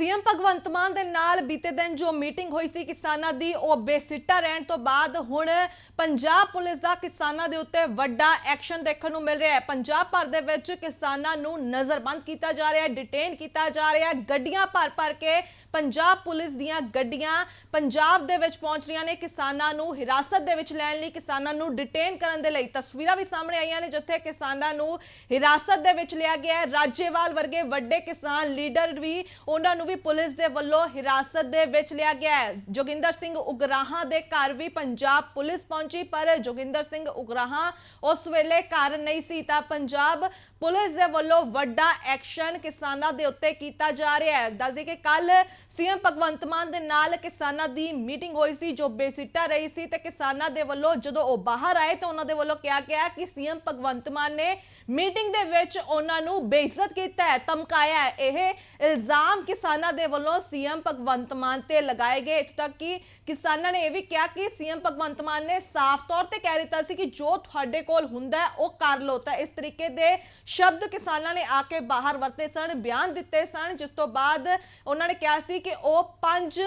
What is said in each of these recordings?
CM Bhagwant Mann ਦੇ ਨਾਲ ਬੀਤੇ ਦਿਨ ਜੋ ਮੀਟਿੰਗ ਹੋਈ ਸੀ ਕਿਸਾਨਾਂ ਦੀ, ਉਹ ਬੇਸਿੱਟਾ ਰਹਿਣ ਤੋਂ ਬਾਅਦ ਹੁਣ ਪੰਜਾਬ ਪੁਲਿਸ ਦਾ ਕਿਸਾਨਾਂ ਦੇ ਉੱਤੇ ਵੱਡਾ ਐਕਸ਼ਨ ਦੇਖਣ ਨੂੰ ਮਿਲ ਰਿਹਾ ਹੈ। ਪੰਜਾਬ ਭਰ ਦੇ ਵਿੱਚ ਕਿਸਾਨਾਂ ਨੂੰ ਨਜ਼ਰਬੰਦ ਕੀਤਾ ਜਾ ਰਿਹਾ ਹੈ, ਡਿਟੇਨ ਕੀਤਾ ਜਾ ਰਿਹਾ ਹੈ। ਗੱਡੀਆਂ ਭਰ ਭਰ ਕੇ ਪੰਜਾਬ ਪੁਲਿਸ ਦੀਆਂ ਗੱਡੀਆਂ ਪੰਜਾਬ ਦੇ ਵਿੱਚ ਪਹੁੰਚ ਰਹੀਆਂ ਨੇ। ਕਿਸਾਨਾਂ ਨੂੰ ਹਿਰਾਸਤ ਦੇ ਵਿੱਚ ਲੈਣ ਲਈ ਕਿਸਾਨਾਂ ਨੂੰ ਡਿਟੇਨ ਕਰਨ ਦੇ ਲਈ ਤਸਵੀਰਾਂ ਵੀ ਸਾਹਮਣੇ ਆਈਆਂ ਨੇ, ਜਿੱਥੇ ਕਿਸਾਨਾਂ ਨੂੰ ਹਿਰਾਸਤ ਦੇ ਵਿੱਚ ਲਿਆ ਗਿਆ ਹੈ। ਰਾਜੇਵਾਲ ਵਰਗੇ ਵੱਡੇ ਕਿਸਾਨ ਲੀਡਰ ਵੀ ਉਹਨਾਂ ਨੂੰ ਵੀ ਪੁਲਿਸ ਦੇ ਵੱਲੋਂ ਹਿਰਾਸਤ ਦੇ ਵਿੱਚ ਲਿਆ ਗਿਆ ਹੈ। ਜੋਗਿੰਦਰ ਸਿੰਘ ਉਗਰਾਹਾਂ ਦੇ ਘਰ ਵੀ ਪੰਜਾਬ ਪੁਲਿਸ ਪਹੁੰਚੀ, ਪਰ ਜੋਗਿੰਦਰ ਸਿੰਘ ਉਗਰਾਹਾਂ ਉਸ ਵੇਲੇ ਘਰ ਨਹੀਂ ਸੀ। ਤਾਂ ਪੰਜਾਬ ਪੁਲਿਸ ਦੇ ਵੱਲੋਂ ਵੱਡਾ ਐਕਸ਼ਨ ਕਿਸਾਨਾਂ ਦੇ ਉੱਤੇ ਕੀਤਾ ਜਾ ਰਿਹਾ ਹੈ। ਦੱਸਦੇ ਕਿ ਕੱਲ ਸੀਐਮ ਭਗਵੰਤ ਮਾਨ ਦੇ ਨਾਲ ਕਿਸਾਨਾਂ ਦੀ ਮੀਟਿੰਗ ਹੋਈ ਸੀ, ਜੋ ਬੇਸਿੱਟਾ ਰਹੀ ਸੀ ਤੇ ਕਿਸਾਨਾਂ ਦੇ ਵੱਲੋਂ ਜਦੋਂ ਉਹ ਬਾਹਰ ਆਏ ਤਾਂ ਉਹਨਾਂ ਦੇ ਵੱਲੋਂ ਕਿਹਾ ਗਿਆ ਕਿ ਸੀਐਮ ਭਗਵੰਤ ਮਾਨ ਨੇ ਮੀਟਿੰਗ ਦੇ ਵਿੱਚ ਉਹਨਾਂ ਨੂੰ ਬੇਇੱਜ਼ਤ ਕੀਤਾ ਹੈ, ਧਮਕਾਇਆ ਹੈ। ਇਹ ਇਲਜ਼ਾਮ ਕਿਸਾਨਾਂ ਦੇ ਵੱਲੋਂ ਸੀਐਮ ਭਗਵੰਤ ਮਾਨ ਤੇ ਲਗਾਏ ਗਏ। ਇੱਥੇ ਤੱਕ ਕਿ ਕਿਸਾਨਾਂ ਨੇ ਇਹ ਵੀ ਕਿਹਾ ਕਿ ਸੀਐਮ ਭਗਵੰਤ ਮਾਨ ਨੇ ਸਾਫ਼ ਤੌਰ ਤੇ ਕਹਿ ਦਿੱਤਾ ਸੀ ਕਿ ਜੋ ਤੁਹਾਡੇ ਕੋਲ ਹੁੰਦਾ ਉਹ ਕਰ ਲੋ ਤਾਂ ਇਸ ਤਰੀਕੇ ਦੇ ਸ਼ਬਦ ਕਿਸਾਨਾਂ ਨੇ ਆ ਕੇ ਬਾਹਰ ਵਰਤੇ ਸਨ, ਬਿਆਨ ਦਿੱਤੇ ਸਨ, ਜਿਸ ਤੋਂ ਬਾਅਦ ਉਹਨਾਂ ਨੇ ਕਿਹਾ ਸੀ ਕਿ ਉਹ 5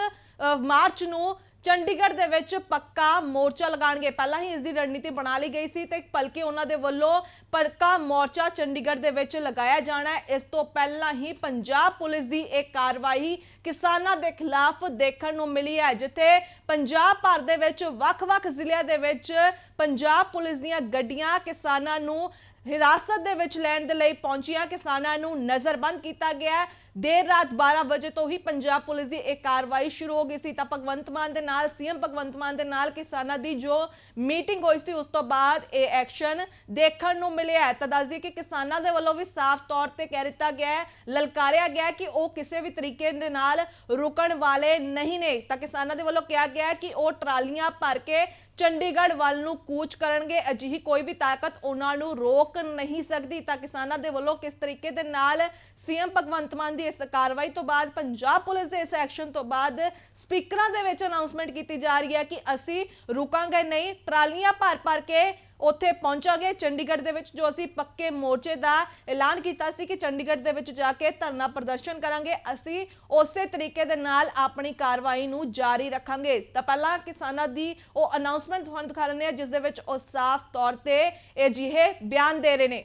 ਮਾਰਚ ਨੂੰ ਚੰਡੀਗੜ੍ਹ ਦੇ ਵਿੱਚ ਪੱਕਾ ਮੋਰਚਾ ਲਗਾਣਗੇ ਪਹਿਲਾਂ ਹੀ ਇਸ ਦੀ ਰਣਨੀਤੀ ਬਣਾ ਲਈ ਗਈ ਸੀ ਤੇ ਭਲਕੇ ਉਹਨਾਂ ਦੇ ਵੱਲੋਂ ਪੱਕਾ ਮੋਰਚਾ ਚੰਡੀਗੜ੍ਹ ਦੇ ਵਿੱਚ ਲਗਾਇਆ ਜਾਣਾ ਹੈ। ਇਸ ਤੋਂ ਪਹਿਲਾਂ ਹੀ ਪੰਜਾਬ ਪੁਲਿਸ ਦੀ ਇਹ ਕਾਰਵਾਈ ਕਿਸਾਨਾਂ ਦੇ ਖਿਲਾਫ ਦੇਖਣ ਨੂੰ ਮਿਲੀ ਹੈ, ਜਿੱਥੇ ਪੰਜਾਬ ਭਰ ਦੇ ਵਿੱਚ ਵੱਖ-ਵੱਖ ਜ਼ਿਲ੍ਹਿਆਂ ਦੇ ਵਿੱਚ ਪੰਜਾਬ ਪੁਲਿਸ ਦੀਆਂ ਗੱਡੀਆਂ ਕਿਸਾਨਾਂ ਨੂੰ ਹਿਰਾਸਤ ਦੇ ਵਿੱਚ ਲੈਣ ਦੇ ਲਈ ਪਹੁੰਚੀਆਂ। ਕਿਸਾਨਾਂ ਨੂੰ ਨਜ਼ਰਬੰਦ ਕੀਤਾ ਗਿਆ ਹੈ। ਦੇਰ ਰਾਤ 12 ਵਜੇ ਤੋਂ ਹੀ ਪੰਜਾਬ ਪੁਲਿਸ ਦੀ ਇਹ ਕਾਰਵਾਈ ਸ਼ੁਰੂ ਹੋ ਗਈ ਸੀ। ਤਾਂ ਭਗਵੰਤ ਮਾਨ ਦੇ ਨਾਲ, ਸੀਐਮ ਭਗਵੰਤ ਮਾਨ ਦੇ ਨਾਲ ਕਿਸਾਨਾਂ ਦੀ ਜੋ ਮੀਟਿੰਗ ਹੋਈ ਸੀ, ਉਸ ਤੋਂ ਬਾਅਦ ਇਹ ਐਕਸ਼ਨ ਦੇਖਣ ਨੂੰ ਮਿਲਿਆ ਤਾਂ ਦੱਸਦੀ ਕਿ ਕਿਸਾਨਾਂ ਦੇ ਵੱਲੋਂ ਵੀ ਸਾਫ਼ ਤੌਰ ਤੇ ਕਹਿ ਦਿੱਤਾ ਗਿਆ ਹੈ, ਲਲਕਾਰਿਆ ਗਿਆ ਕਿ ਉਹ ਕਿਸੇ ਵੀ ਤਰੀਕੇ ਦੇ ਨਾਲ ਰੁਕਣ ਵਾਲੇ ਨਹੀਂ ਨੇ। ਤਾਂ ਕਿਸਾਨਾਂ ਦੇ ਵੱਲੋਂ ਕਿਹਾ ਗਿਆ ਕਿ ਉਹ ਟਰਾਲੀਆਂ ਭਰ ਕੇ ਚੰਡੀਗੜ੍ਹ ਵੱਲ ਨੂੰ ਕੂਚ ਕਰਨਗੇ। ਅਜਿਹੀ ਕੋਈ ਵੀ ਤਾਕਤ ਉਹਨਾਂ ਨੂੰ ਰੋਕ ਨਹੀਂ ਸਕਦੀ। ਤਾਂ ਕਿਸਾਨਾਂ ਦੇ ਵੱਲੋਂ ਕਿਸ ਤਰੀਕੇ ਦੇ ਨਾਲ ਸੀਐਮ ਭਗਵੰਤ ਮਾਨ ਦੀ ਇਸ ਕਾਰਵਾਈ ਤੋਂ ਬਾਅਦ, ਪੰਜਾਬ ਪੁਲਿਸ ਦੇ ਇਸ ਐਕਸ਼ਨ ਤੋਂ ਬਾਅਦ ਸਪੀਕਰਾਂ ਦੇ ਵਿੱਚ ਅਨਾਉਂਸਮੈਂਟ ਕੀਤੀ ਜਾ ਰਹੀ ਹੈ ਕਿ ਅਸੀਂ ਰੁਕਾਂਗੇ ਨਹੀਂ। ਟਰਾਲੀਆਂ ਭਰ ਭਰ ਕੇ ਉੱਥੇ ਪਹੁੰਚਾਂਗੇ। ਚੰਡੀਗੜ੍ਹ ਦੇ ਵਿੱਚ ਜੋ ਅਸੀਂ ਪੱਕੇ ਮੋਰਚੇ ਦਾ ਐਲਾਨ ਕੀਤਾ ਸੀ ਕਿ ਚੰਡੀਗੜ੍ਹ ਦੇ ਵਿੱਚ ਜਾ ਕੇ ਧਰਨਾ ਪ੍ਰਦਰਸ਼ਨ ਕਰਾਂਗੇ, ਅਸੀਂ ਉਸੇ ਤਰੀਕੇ ਦੇ ਨਾਲ ਆਪਣੀ ਕਾਰਵਾਈ ਨੂੰ ਜਾਰੀ ਰੱਖਾਂਗੇ। ਤਾਂ ਪਹਿਲਾਂ ਕਿਸਾਨਾਂ ਦੀ ਉਹ ਅਨਾਉਂਸਮੈਂਟ ਤੁਹਾਨੂੰ ਦਿਖਾ ਲੈਂਦੇ ਆ ਜਿਸ ਦੇ ਵਿੱਚ ਉਹ ਸਾਫ਼ ਤੌਰ ਤੇ ਇਹ ਜਿਹੇ ਬਿਆਨ ਦੇ ਰਹੇ ਨੇ।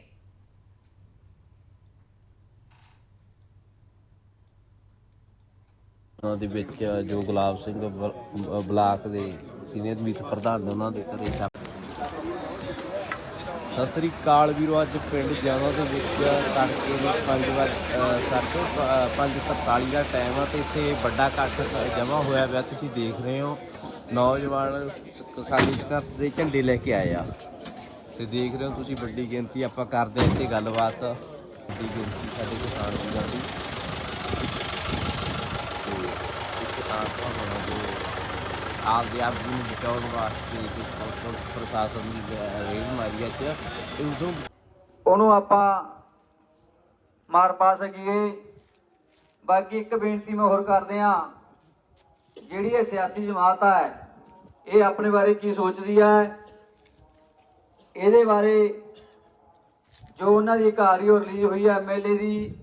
ਉਹਨਾਂ ਦੇ ਵਿੱਚ ਜੋ ਗੁਲਾਬ ਸਿੰਘ ਬਲ- ਬਲਾਕ ਦੇ ਸੀਨੀਅਰ ਮੀਤ ਪ੍ਰਧਾਨ ਨੇ ਉਹਨਾਂ ਦੇ ਘਰੇ ਸਤਿ ਸ੍ਰੀ ਅਕਾਲ ਵੀਰੋ, ਅੱਜ ਪਿੰਡ ਜਾਣਾ ਦੇ ਵਿੱਚ ਤੜਕੇ ਦੇ 5 ਵਜੇ ਸਾਢੇ 5:43 ਦਾ ਟਾਈਮ ਆ ਤੇ ਇੱਥੇ ਵੱਡਾ ਇਕੱਠ ਜਮ੍ਹਾਂ ਹੋਇਆ ਪਿਆ। ਤੁਸੀਂ ਦੇਖ ਰਹੇ ਹੋ, ਨੌਜਵਾਨ ਕਿਸਾਨੀ ਸੰਘਰਸ਼ ਦੇ ਝੰਡੇ ਲੈ ਕੇ ਆਏ ਆ। ਤੇ ਦੇਖ ਰਹੇ ਹੋ ਤੁਸੀਂ ਵੱਡੀ ਗਿਣਤੀ ਆਪਾਂ ਕਰਦੇ ਹਾਂ ਇੱਥੇ ਗੱਲਬਾਤ। ਵੱਡੀ ਗਿਣਤੀ ਸਾਡੇ ਕਿਸਾਨ ਵੀਰਾਂ ਦੀ ਤੇ ਇੱਕ ਕਿਸਾਨ ਭਾਵਨਾ ਜੋ ਆਪਦੇ ਨੂੰ ਬਚਾਉਣ ਵਾਸਤੇ ਜਿਸ ਪੁਲਿਸ ਪ੍ਰਸ਼ਾਸਨ ਦੀ ਰੇਲ ਮਾਰੀ ਚ ਉਦੋਂ ਉਹਨੂੰ ਆਪਾਂ ਮਾਰ ਪਾ ਸਕੀਏ। ਬਾਕੀ ਇੱਕ ਬੇਨਤੀ ਮੈਂ ਹੋਰ ਕਰਦੇ ਆ ਜਿਹੜੀ ਇਹ ਸਿਆਸੀ ਜਮਾਤ ਹੈ ਇਹ ਆਪਣੇ ਬਾਰੇ ਕੀ ਸੋਚਦੀ ਹੈ ਇਹਦੇ ਬਾਰੇ ਜੋ ਉਹਨਾਂ ਦੀ ਕਾਰੀ ਹੋ ਰਿਲੀਜ਼ ਹੋਈ ਹੈ ਐਮਐਲਏ ਦੀ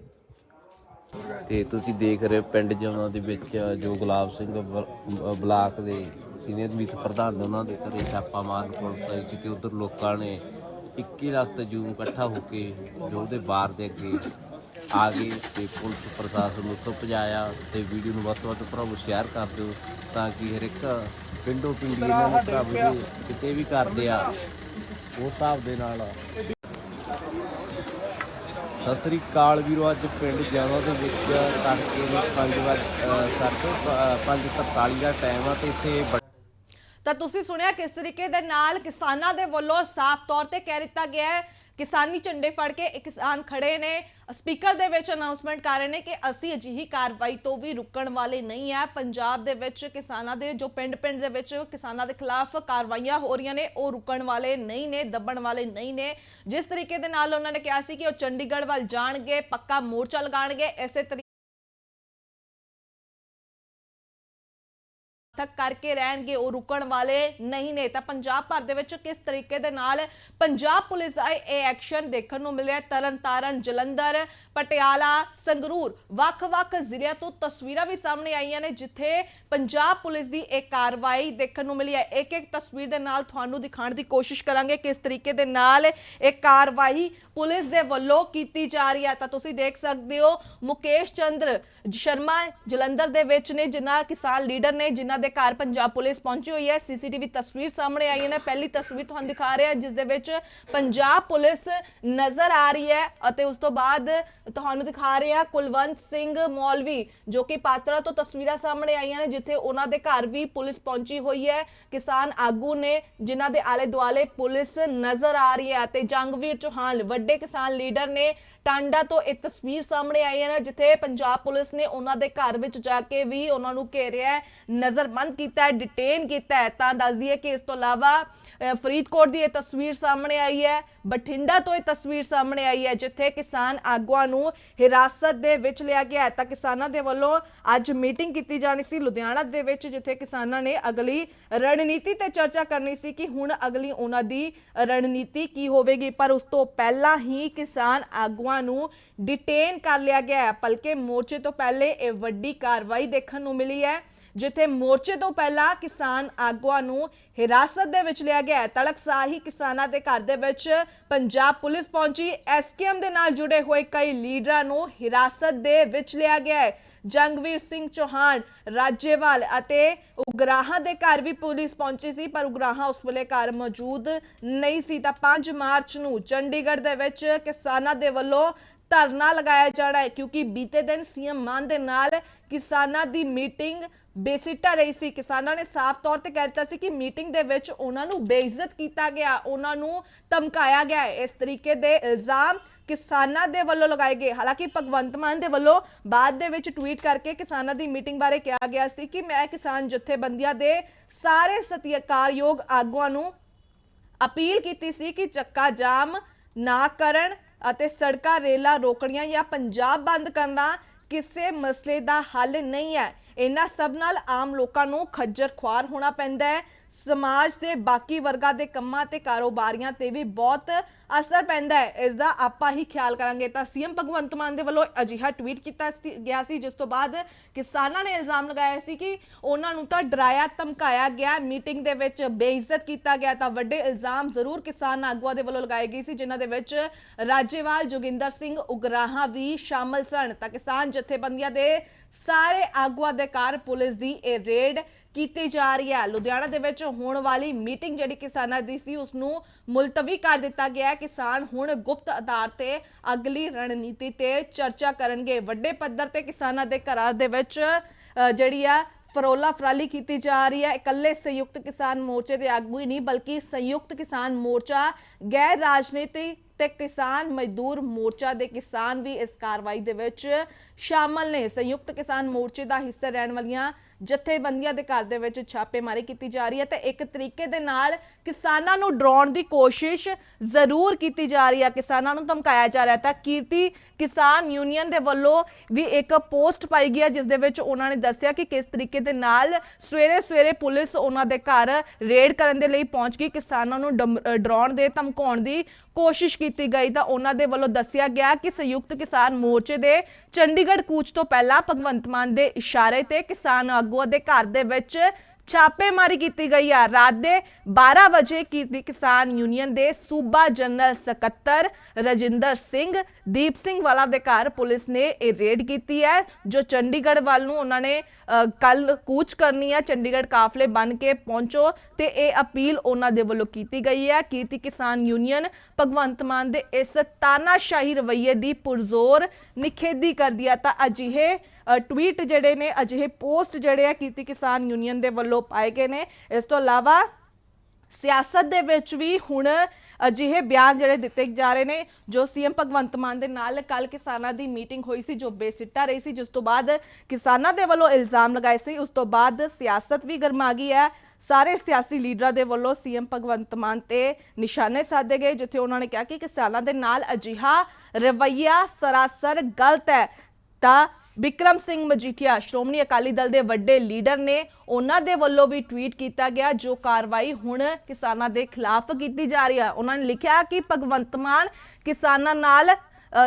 ਤੇ ਤੁਸੀਂ ਦੇਖ ਰਹੇ ਹੋ ਪਿੰਡ ਜਮਨਾ ਦੇ ਵਿੱਚ ਜੋ ਗੁਲਾਬ ਸਿੰਘ ਬਲ- ਬਲਾਕ ਦੇ ਸੀਨੀਅਰ ਮੀਤ ਪ੍ਰਧਾਨ ਨੇ ਉਹਨਾਂ ਦੇ ਘਰੇ ਛਾਪਾ ਮਾਰ ਪੁਲਿਸ ਆਈ ਸੀ ਤੇ ਉਧਰ ਲੋਕਾਂ ਨੇ 21 ਲੱਖ ਜੂਮ ਇਕੱਠਾ ਹੋ ਕੇ ਜੋ ਉਹਦੇ ਬਾਰ ਦੇ ਅੱਗੇ ਆ ਗਏ ਤੇ ਪੁਲਿਸ ਪ੍ਰਸ਼ਾਸਨ ਨੂੰ ਉੱਥੋਂ ਭਜਾਇਆ ਤੇ ਵੀਡੀਓ ਨੂੰ ਵੱਧ ਤੋਂ ਵੱਧ ਭਰਾਵੋ ਸ਼ੇਅਰ ਕਰ ਦਿਓ ਤਾਂ ਕਿ ਹਰ ਇੱਕ ਪਿੰਡੋਂ ਪਿੰਡੀ ਇਹਨਾਂ ਨੂੰ ਭਰਾਵੋ ਕਿਤੇ ਵੀ ਕਰਦੇ ਆ, ਉਸ ਹਿਸਾਬ ਦੇ ਨਾਲ ਸਤਿ ਸ੍ਰੀ ਅਕਾਲ ਵੀਰੋ, ਅੱਜ ਪਿੰਡ ਜਾਣਾ ਦੇ ਵਿੱਚ ਤੜਕੇ ਦੇ 5 ਵਜੇ ਸਾਢੇ 5:43 ਦਾ ਟਾਈਮ ਆ ਤੇ ਇੱਥੇ ਤਾਂ ਤੁਸੀਂ ਸੁਣਿਆ ਕਿਸ ਤਰੀਕੇ ਦੇ ਨਾਲ ਕਿਸਾਨਾਂ ਦੇ ਵੱਲੋਂ ਸਾਫ਼ ਤੌਰ ਤੇ ਕਹਿ ਦਿੱਤਾ ਗਿਆ ਹੈ, ਕਿਸਾਨੀ ਝੰਡੇ ਫੜ ਕੇ ਇੱਕ ਕਿਸਾਨ ਖੜੇ ਨੇ ਸਪੀਕਰ ਦੇ ਵਿੱਚ ਅਨਾਉਂਸਮੈਂਟ ਕਰ ਰਹੇ ਨੇ ਕਿ ਅਸੀਂ ਅਜਿਹੀ ਕਾਰਵਾਈ ਤੋਂ ਵੀ ਰੁਕਣ ਵਾਲੇ ਨਹੀਂ ਹੈ। ਪੰਜਾਬ ਦੇ ਵਿੱਚ ਕਿਸਾਨਾਂ ਦੇ, ਜੋ ਪਿੰਡ-ਪਿੰਡ ਦੇ ਵਿੱਚ ਕਿਸਾਨਾਂ ਦੇ ਖਿਲਾਫ ਕਾਰਵਾਈਆਂ ਹੋ ਰਹੀਆਂ ਨੇ, ਉਹ ਰੁਕਣ ਵਾਲੇ ਨਹੀਂ ਨੇ, ਦੱਬਣ ਵਾਲੇ ਨਹੀਂ ਨੇ। ਜਿਸ ਤਰੀਕੇ ਦੇ ਨਾਲ ਉਹਨਾਂ ਨੇ ਕਿਹਾ ਸੀ ਕਿ ਉਹ ਚੰਡੀਗੜ੍ਹ ਵੱਲ ਜਾਣਗੇ, ਪੱਕਾ ਮੋਰਚਾ ਲਗਾਣਗੇ ਇਸੇ ਤੱਕ ਕਰਕੇ ਰਹਿਣਗੇ, ਉਹ ਰੁਕਣ ਵਾਲੇ ਨਹੀਂ ਨੇ। ਤਾਂ ਪੰਜਾਬ ਭਰ ਦੇ ਵਿੱਚ ਕਿਸ ਤਰੀਕੇ ਦੇ ਨਾਲ ਪੰਜਾਬ ਪੁਲਿਸ ਦਾ ਇਹ ਐਕਸ਼ਨ ਦੇਖਣ ਨੂੰ ਮਿਲਿਆ ਤਰਨਤਾਰਨ ਜਲੰਧਰ, ਪਟਿਆਲਾ, ਸੰਗਰੂਰ, ਵੱਖ-ਵੱਖ ਜ਼ਿਲ੍ਹਿਆਂ ਤੋਂ ਤਸਵੀਰਾਂ ਵੀ ਸਾਹਮਣੇ ਆਈਆਂ ਨੇ, ਜਿੱਥੇ ਪੰਜਾਬ ਪੁਲਿਸ ਦੀ ਇਹ ਕਾਰਵਾਈ ਦੇਖਣ ਨੂੰ ਮਿਲੀ ਹੈ। ਇੱਕ ਇੱਕ ਤਸਵੀਰ ਦੇ ਨਾਲ ਤੁਹਾਨੂੰ ਦਿਖਾਉਣ ਦੀ ਕੋਸ਼ਿਸ਼ ਕਰਾਂਗੇ ਕਿਸ ਤਰੀਕੇ ਦੇ ਨਾਲ ਇਹ ਕਾਰਵਾਈ ਪੁਲਿਸ ਦੇ ਵੱਲੋਂ ਕੀਤੀ ਜਾ ਰਹੀ ਹੈ। ਤਾਂ ਤੁਸੀਂ ਦੇਖ ਸਕਦੇ ਹੋ, ਮੁਕੇਸ਼ ਚੰਦਰ ਸ਼ਰਮਾ ਜਲੰਧਰ ਦੇ ਵਿੱਚ ਨੇ, ਜਿਨ੍ਹਾਂ ਕਿਸਾਨ ਲੀਡਰ ਨੇ, ਜਿਨ੍ਹਾਂ ਦੇ ਘਰ ਪੰਜਾਬ ਪੁਲਿਸ ਪਹੁੰਚੀ ਹੋਈ ਹੈ। ਸੀਸੀਟੀਵੀ ਤਸਵੀਰ ਸਾਹਮਣੇ ਆਈ ਹੈ ਪਹਿਲੀ ਤਸਵੀਰ ਤੁਹਾਨੂੰ ਦਿਖਾ ਰਿਹਾ, ਜਿਸ ਦੇ ਵਿੱਚ ਪੰਜਾਬ ਪੁਲਿਸ ਨਜ਼ਰ ਆ ਰਹੀ ਹੈ ਅਤੇ ਉਸ ਤੋਂ ਬਾਅਦ ਤੁਹਾਨੂੰ ਦਿਖਾ ਰਹੇ ਹਾਂ ਕੁਲਵੰਤ ਸਿੰਘ ਮੌਲਵੀ, ਜੋ ਕਿ ਪਾਤਰਾ ਤੋਂ ਤਸਵੀਰਾਂ ਸਾਹਮਣੇ ਆਈਆਂ ਨੇ, ਜਿੱਥੇ ਉਹਨਾਂ ਦੇ ਘਰ ਵੀ ਪੁਲਿਸ ਪਹੁੰਚੀ ਹੋਈ ਹੈ। ਕਿਸਾਨ ਆਗੂ ਨੇ, ਜਿਨ੍ਹਾਂ ਦੇ ਆਲੇ ਦੁਆਲੇ ਪੁਲਿਸ ਨਜ਼ਰ ਆ ਰਹੀ ਹੈ ਤੇ ਜੰਗਵੀਰ ਚੌਹਾਨ ਵੱਡੇ ਕਿਸਾਨ ਲੀਡਰ ਨੇ ਟਾਂਡਾ ਤੋਂ ਇਹ ਤਸਵੀਰ ਸਾਹਮਣੇ ਆਈ ਹੈ ਨਾ ਜਿੱਥੇ ਪੰਜਾਬ ਪੁਲਿਸ ਨੇ ਉਹਨਾਂ ਦੇ ਘਰ ਵਿੱਚ ਜਾ ਕੇ ਵੀ ਉਹਨਾਂ ਨੂੰ ਘੇਰਿਆ ਨਜ਼ਰਬੰਦ ਕੀਤਾ ਡਿਟੇਨ ਕੀਤਾ ਹੈ। ਤਾਂ ਦੱਸਦੀ ਹੈ ਕਿ ਇਸ ਤੋਂ ਇਲਾਵਾ ਅ, ਫਰੀਦਕੋਟ ਦੀ ਇਹ ਤਸਵੀਰ ਸਾਹਮਣੇ ਆਈ ਹੈ। ਬਠਿੰਡਾ ਤੋਂ ਇਹ ਤਸਵੀਰ ਸਾਹਮਣੇ ਆਈ ਹੈ, ਜਿੱਥੇ ਕਿਸਾਨ ਆਗੂਆਂ ਨੂੰ ਹਿਰਾਸਤ ਦੇ ਵਿੱਚ ਲਿਆ ਗਿਆ ਤਾਂ ਕਿਸਾਨਾਂ ਦੇ ਵੱਲੋਂ ਅੱਜ ਮੀਟਿੰਗ ਕੀਤੀ ਜਾਣੀ ਸੀ ਲੁਧਿਆਣਾ ਦੇ ਵਿੱਚ, ਜਿੱਥੇ ਕਿਸਾਨਾਂ ਨੇ ਅਗਲੀ ਰਣਨੀਤੀ ਤੇ ਚਰਚਾ ਕਰਨੀ ਸੀ ਕਿ ਹੁਣ ਅਗਲੀ ਉਹਨਾਂ ਦੀ ਰਣਨੀਤੀ ਕੀ ਹੋਵੇਗੀ। ਪਰ ਉਸ ਤੋਂ ਪਹਿਲਾਂ ਹੀ ਕਿਸਾਨ ਆਗੂਆਂ ਨੂੰ ਡਿਟੇਨ ਕਰ ਲਿਆ ਗਿਆ ਹੈ। ਬਲਕਿ ਮੋਰਚੇ ਤੋਂ ਪਹਿਲੇ ਇਹ ਵੱਡੀ ਕਾਰਵਾਈ ਦੇਖਣ ਨੂੰ ਮਿਲੀ ਹੈ। ਜਿੱਥੇ ਮੋਰਚੇ ਤੋਂ ਪਹਿਲਾਂ ਕਿਸਾਨ ਆਗੂਆਂ ਨੂੰ ਹਿਰਾਸਤ ਦੇ ਵਿੱਚ ਲਿਆ ਗਿਆ ਤੜਕਸਾਹੀ ਕਿਸਾਨਾਂ ਦੇ ਘਰ ਦੇ ਵਿੱਚ ਪੰਜਾਬ ਪੁਲਿਸ ਪਹੁੰਚੀ। ਐਸਕੇਐਮ ਦੇ ਨਾਲ ਜੁੜੇ ਹੋਏ ਕਈ ਲੀਡਰਾਂ ਨੂੰ ਹਿਰਾਸਤ ਦੇ ਵਿੱਚ ਲਿਆ ਗਿਆ ਹੈ। ਜੰਗਵੀਰ ਸਿੰਘ ਚੌਹਾਨ, ਰਾਜੇਵਾਲ ਅਤੇ ਉਗਰਾਹਾਂ ਦੇ ਘਰ ਵੀ ਪੁਲਿਸ ਪਹੁੰਚੀ ਸੀ, ਪਰ ਉਗਰਾਹਾਂ ਉਸ ਵੇਲੇ ਘਰ ਮੌਜੂਦ ਨਹੀਂ ਸੀ। ਤਾਂ 5 ਮਾਰਚ ਨੂੰ ਚੰਡੀਗੜ੍ਹ ਦੇ ਵਿੱਚ ਕਿਸਾਨਾਂ ਦੇ ਵੱਲੋਂ ਧਰਨਾ ਲਗਾਇਆ ਜਾਣਾ ਹੈ, ਕਿਉਂਕਿ ਬੀਤੇ ਦਿਨ ਸੀਐਮ ਮਾਨ ਦੇ ਨਾਲ ਕਿਸਾਨਾਂ ਦੀ ਮੀਟਿੰਗ ਬੇਸਿੱਟਾ ਰਹੀ ਸੀ, ਕਿਸਾਨਾਂ ਨੇ ਸਾਫ਼ ਤੌਰ ਤੇ ਕਹਿ ਦਿੱਤਾ ਸੀ ਕਿ ਮੀਟਿੰਗ ਦੇ ਵਿੱਚ ਉਹਨਾਂ ਨੂੰ ਬੇਇੱਜ਼ਤ ਕੀਤਾ ਗਿਆ, ਉਹਨਾਂ ਨੂੰ ਧਮਕਾਇਆ ਗਿਆ ਇਸ ਤਰੀਕੇ ਦੇ ਇਲਜ਼ਾਮ ਕਿਸਾਨਾਂ ਦੇ ਵੱਲੋਂ ਲਗਾਏ ਗਏ। ਹਾਲਾਂਕਿ ਭਗਵੰਤ ਮਾਨ ਦੇ ਵੱਲੋਂ ਬਾਅਦ ਦੇ ਵਿੱਚ ਟਵੀਟ ਕਰਕੇ ਕਿਸਾਨਾਂ ਦੀ ਮੀਟਿੰਗ ਬਾਰੇ ਕਿਹਾ ਗਿਆ ਸੀ ਕਿ ਮੈਂ ਕਿਸਾਨ ਜਥੇਬੰਦੀਆਂ ਦੇ ਸਾਰੇ ਸਤਿਕਾਰਯੋਗ ਆਗੂਆਂ ਨੂੰ ਅਪੀਲ ਕੀਤੀ ਸੀ ਕਿ ਚੱਕਾ ਜਾਮ ਨਾ ਕਰਨ ਅਤੇ ਸੜਕਾਂ, ਰੇਲਾਂ ਰੋਕਣੀਆਂ ਜਾਂ ਪੰਜਾਬ ਬੰਦ ਕਰਨਾ ਕਿਸੇ ਮਸਲੇ ਦਾ ਹੱਲ ਨਹੀਂ ਹੈ। ਇਹਨਾਂ ਸਭ ਨਾਲ ਆਮ ਲੋਕਾਂ ਨੂੰ ਖੱਜਰ ਖੁਆਰ ਹੋਣਾ ਪੈਂਦਾ ਹੈ। ਸਮਾਜ ਦੇ ਬਾਕੀ ਵਰਗਾਂ ਦੇ ਕੰਮਾਂ ਤੇ ਕਾਰੋਬਾਰੀਆਂ ਤੇ ਵੀ ਬਹੁਤ ਅਸਰ ਪੈਂਦਾ ਹੈ। ਇਸ ਦਾ ਆਪਾਂ ਹੀ ਖਿਆਲ ਕਰਾਂਗੇ। ਤਾਂ ਸੀਐਮ ਭਗਵੰਤ ਮਾਨ ਦੇ ਵੱਲੋਂ ਅਜਿਹਾ ਟਵੀਟ ਕੀਤਾ ਗਿਆ ਸੀ, ਜਿਸ ਤੋਂ ਬਾਅਦ ਕਿਸਾਨਾਂ ਨੇ ਇਲਜ਼ਾਮ ਲਗਾਇਆ ਸੀ ਕਿ ਉਹਨਾਂ ਨੂੰ ਤਾਂ ਡਰਾਇਆ, ਧਮਕਾਇਆ ਗਿਆ, ਮੀਟਿੰਗ ਦੇ ਵਿੱਚ ਬੇਇੱਜ਼ਤ ਕੀਤਾ ਗਿਆ। ਤਾਂ ਵੱਡੇ ਇਲਜ਼ਾਮ ਜ਼ਰੂਰ ਕਿਸਾਨ ਆਗੂਆਂ ਦੇ ਵੱਲੋਂ ਲਗਾਏ ਗਏ ਸੀ, ਜਿਨ੍ਹਾਂ ਦੇ ਵਿੱਚ ਰਾਜੇਵਾਲ, ਜੋਗਿੰਦਰ ਸਿੰਘ ਉਗਰਾਹਾਂ ਵੀ ਸ਼ਾਮਲ ਸਨ। ਤਾਂ ਕਿਸਾਨ ਜਥੇਬੰਦੀਆਂ ਦੇ ਸਾਰੇ ਆਗੂਆਂ ਦੇ ਕਾਰ ਪੁਲਿਸ ਦੀ ਇਹ ਰੇਡ ਕੀਤੀ ਜਾ ਰਹੀ ਹੈ। ਲੁਧਿਆਣਾ ਦੇ ਵਿੱਚ ਹੋਣ ਵਾਲੀ ਮੀਟਿੰਗ ਜਿਹੜੀ ਕਿਸਾਨਾਂ ਦੀ ਸੀ ਉਸ ਨੂੰ ਮੁਲਤਵੀ ਕਰ ਦਿੱਤਾ ਗਿਆ ਹੈ। ਕਿਸਾਨ ਹੁਣ ਗੁਪਤ ਆਧਾਰ ਤੇ ਅਗਲੀ ਰਣਨੀਤੀ ਤੇ ਚਰਚਾ ਕਰਨਗੇ। ਵੱਡੇ ਪੱਧਰ ਤੇ ਕਿਸਾਨਾਂ ਦੇ ਘਰਾਂ ਦੇ ਵਿੱਚ ਜਿਹੜੀ ਆ, ਫਰੋਲਾ ਫਰਾਲੀ ਕੀਤੀ ਜਾ ਰਹੀ ਹੈ। ਇਕੱਲੇ ਸੰਯੁਕਤ ਕਿਸਾਨ ਮੋਰਚੇ ਦੇ ਆਗੂ ਹੀ ਨਹੀਂ, ਬਲਕਿ ਸੰਯੁਕਤ ਕਿਸਾਨ ਮੋਰਚਾ ਗੈਰ ਰਾਜਨੀਤੀ ਤੇ ਕਿਸਾਨ ਮਜ਼ਦੂਰ ਮੋਰਚਾ ਦੇ ਕਿਸਾਨ ਵੀ ਇਸ ਕਾਰਵਾਈ ਦੇ ਵਿੱਚ ਸ਼ਾਮਲ ਨੇ। ਸੰਯੁਕਤ ਕਿਸਾਨ ਮੋਰਚੇ ਦਾ ਹਿੱਸਾ ਰਹਿਣ ਵਾਲੀਆਂ ਜਥੇਬੰਦੀਆਂ ਦੇ ਘਰ ਦੇ ਵਿੱਚ ਛਾਪੇਮਾਰੀ ਕੀਤੀ ਜਾ ਰਹੀ ਹੈ ਤੇ ਇੱਕ ਤਰੀਕੇ ਦੇ ਨਾਲ ਕਿਸਾਨਾਂ ਨੂੰ ਡਰਾਉਣ ਦੀ ਕੋਸ਼ਿਸ਼ ਜ਼ਰੂਰ ਕੀਤੀ ਜਾ ਰਹੀ ਹੈ। ਕਿਸਾਨਾਂ ਨੂੰ ਧਮਕਾਇਆ ਜਾ ਰਿਹਾ ਤਾਂ ਕੀਰਤੀ ਕਿਸਾਨ ਯੂਨੀਅਨ ਦੇ ਵੱਲੋਂ ਵੀ ਇੱਕ ਪੋਸਟ ਪਾਈ ਗਈ ਹੈ, ਜਿਸ ਦੇ ਵਿੱਚ ਉਹਨਾਂ ਨੇ ਦੱਸਿਆ ਕਿ ਕਿਸ ਤਰੀਕੇ ਦੇ ਨਾਲ ਸਵੇਰੇ ਸਵੇਰੇ ਪੁਲਿਸ ਉਹਨਾਂ ਦੇ ਘਰ ਰੇਡ ਕਰਨ ਦੇ ਲਈ ਪਹੁੰਚ ਗਈ। ਕਿਸਾਨਾਂ ਨੂੰ ਡਮ- ਡਰਾਉਣ ਦੇ, ਧਮਕਾਉਣ ਦੀ ਕੋਸ਼ਿਸ਼ ਕੀਤੀ ਗਈ ਤਾਂ ਉਹਨਾਂ ਦੇ ਵੱਲੋਂ ਦੱਸਿਆ ਗਿਆ ਕਿ ਸੰਯੁਕਤ ਕਿਸਾਨ ਮੋਰਚੇ ਦੇ ਚੰਡੀਗੜ੍ਹ ਕੂਚ ਤੋਂ ਪਹਿਲਾਂ ਭਗਵੰਤ ਮਾਨ ਦੇ ਇਸ਼ਾਰੇ ਤੇ ਕਿਸਾਨ ਆਗੂਆਂ ਦੇ ਘਰ ਦੇ ਵਿੱਚ ਛਾਪੇਮਾਰੀ ਕੀਤੀ ਗਈ ਆ। ਰਾਤ ਦੇ 12 ਵਜੇ ਕੀਰਤੀ ਕਿਸਾਨ ਯੂਨੀਅਨ ਦੇ ਸੂਬਾ ਜਨਰਲ ਸਕੱਤਰ ਰਜਿੰਦਰ ਸਿੰਘ, ਦੀਪ ਸਿੰਘ ਵਾਲਾ ਦੇ ਘਰ ਪੁਲਿਸ ਨੇ ਇਹ ਰੇਡ ਕੀਤੀ ਹੈ, ਜੋ ਚੰਡੀਗੜ੍ਹ ਵੱਲ ਨੂੰ ਉਹਨਾਂ ਨੇ ਕੱਲ ਕੂਚ ਕਰਨੀ ਹੈ। ਚੰਡੀਗੜ੍ਹ ਕਾਫਲੇ ਬਣ ਕੇ ਪਹੁੰਚੋ ਤੇ ਇਹ ਅਪੀਲ ਉਹਨਾਂ ਦੇ ਵੱਲੋਂ ਕੀਤੀ ਗਈ ਹੈ। ਕੀਰਤੀ ਕਿਸਾਨ ਯੂਨੀਅਨ ਭਗਵੰਤ ਮਾਨ ਦੇ ਇਸ ਤਾਨਾਸ਼ਾਹੀ ਰਵੱਈਏ ਦੀ ਪੁਰਜ਼ੋਰ ਨਿਖੇਧੀ ਕਰਦੀ ਹੈ। ਤਾਂ ਅਜਿਹੇ ਟਵੀਟ ਜਿਹੜੇ ਨੇ, ਅਜਿਹੇ ਪੋਸਟ ਜਿਹੜੇ ਆ ਕੀਰਤੀ ਕਿਸਾਨ ਯੂਨੀਅਨ ਦੇ ਵੱਲੋਂ ਪਾਏ ਗਏ ਨੇ। ਇਸ ਤੋਂ ਇਲਾਵਾ ਸਿਆਸਤ ਦੇ ਵਿੱਚ ਵੀ ਹੁਣ ਅਜਿਹੇ ਬਿਆਨ ਜਿਹੜੇ ਦਿੱਤੇ ਜਾ ਰਹੇ ਨੇ, ਜੋ ਸੀਐਮ ਭਗਵੰਤ ਮਾਨ ਦੇ ਨਾਲ ਕੱਲ ਕਿਸਾਨਾਂ ਦੀ ਮੀਟਿੰਗ ਹੋਈ ਸੀ, ਜੋ ਬੇਸਿੱਟਾ ਰਹੀ ਸੀ, ਜਿਸ ਤੋਂ ਬਾਅਦ ਕਿਸਾਨਾਂ ਦੇ ਵੱਲੋਂ ਇਲਜ਼ਾਮ ਲਗਾਏ ਸੀ। ਉਸ ਤੋਂ ਬਾਅਦ ਸਿਆਸਤ ਵੀ ਗਰਮਾ ਗਈ ਹੈ। ਸਾਰੇ ਸਿਆਸੀ ਲੀਡਰਾਂ ਦੇ ਵੱਲੋਂ ਸੀਐਮ ਭਗਵੰਤ ਮਾਨ ਤੇ ਨਿਸ਼ਾਨੇ ਸਾਧੇ ਗਏ, ਜਿੱਥੇ ਉਹਨਾਂ ਨੇ ਕਿਹਾ ਕਿ ਕਿਸਾਨਾਂ ਦੇ ਨਾਲ ਅਜਿਹਾ ਰਵੱਈਆ ਸਰਾਸਰ ਗਲਤ ਹੈ। ਤਾਂ ਬਿਕਰਮ ਸਿੰਘ ਮਜੀਠੀਆ, ਸ਼੍ਰੋਮਣੀ ਅਕਾਲੀ ਦਲ ਦੇ ਵੱਡੇ ਲੀਡਰ ਨੇ ਉਹਨਾਂ ਦੇ ਵੱਲੋਂ ਵੀ ਟਵੀਟ ਕੀਤਾ ਗਿਆ, ਜੋ ਕਾਰਵਾਈ ਹੁਣ ਕਿਸਾਨਾਂ ਦੇ ਖਿਲਾਫ ਕੀਤੀ ਜਾ ਰਹੀ ਹੈ ਉਹਨਾਂ ਨੇ ਲਿਖਿਆ ਕਿ ਭਗਵੰਤ ਮਾਨ ਕਿਸਾਨਾਂ ਨਾਲ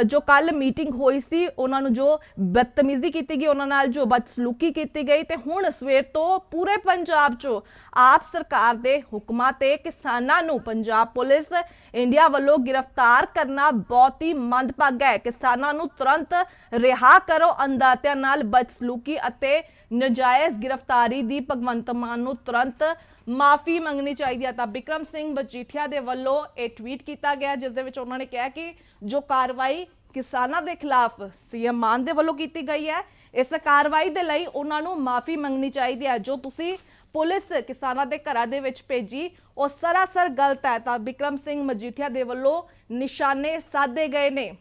ਜੋ ਕੱਲ ਮੀਟਿੰਗ ਹੋਈ ਸੀ, ਉਹਨਾਂ ਨੂੰ ਜੋ ਬਦਤਮੀਜ਼ੀ ਕੀਤੀ ਗਈ, ਉਹਨਾਂ ਨਾਲ ਜੋ ਬਦਸਲੂਕੀ ਕੀਤੀ ਗਈ ਤੇ ਹੁਣ ਸਵੇਰ ਤੋਂ ਪੂਰੇ ਪੰਜਾਬ 'ਚੋਂ ਆਪ ਸਰਕਾਰ ਦੇ ਹੁਕਮਾਂ ਤੇ ਕਿਸਾਨਾਂ ਨੂੰ ਪੰਜਾਬ ਪੁਲਿਸ ਇੰਡੀਆ ਵੱਲੋਂ ਗ੍ਰਿਫਤਾਰ ਕਰਨਾ ਬਹੁਤ ਹੀ ਮੰਦਭਾਗਾ ਹੈ। ਕਿਸਾਨਾਂ ਨੂੰ ਤੁਰੰਤ ਰਿਹਾ ਕਰੋ ਅੰਦਾਤਿਆਂ ਨਾਲ ਬਦਸਲੂਕੀ ਅਤੇ ਨਜਾਇਜ਼ ਗ੍ਰਿਫਤਾਰੀ ਦੀ ਭਗਵੰਤ ਮਾਨ ਨੂੰ ਤੁਰੰਤ ਮਾਫੀ ਮੰਗਣੀ ਚਾਹੀਦੀ ਹੈ। ਤਾਂ ਬਿਕਰਮ ਸਿੰਘ ਮਜੀਠੀਆ ਦੇ ਵੱਲੋਂ ਇਹ ਟਵੀਟ ਕੀਤਾ ਗਿਆ, ਜਿਸ ਦੇ ਵਿੱਚ ਉਹਨਾਂ ਨੇ ਕਿਹਾ ਕਿ ਜੋ ਕਾਰਵਾਈ ਕਿਸਾਨਾਂ ਦੇ ਖਿਲਾਫ ਸੀਐਮ ਮਾਨ ਦੇ ਵੱਲੋਂ ਕੀਤੀ ਗਈ ਹੈ, ਇਸ ਕਾਰਵਾਈ ਦੇ ਲਈ ਉਹਨਾਂ ਨੂੰ ਮਾਫੀ ਮੰਗਣੀ ਚਾਹੀਦੀ ਹੈ। ਜੋ ਤੁਸੀਂ ਪੁਲਿਸ ਕਿਸਾਨਾਂ ਦੇ ਘਰਾਂ ਦੇ ਵਿੱਚ ਭੇਜੀ, ਉਹ ਸਰਾਸਰ ਗਲਤ ਹੈ। ਤਾਂ ਬਿਕਰਮ ਸਿੰਘ ਮਜੀਠੀਆ ਦੇ ਵੱਲੋਂ ਨਿਸ਼ਾਨੇ ਸਾਧੇ ਗਏ ਨੇ।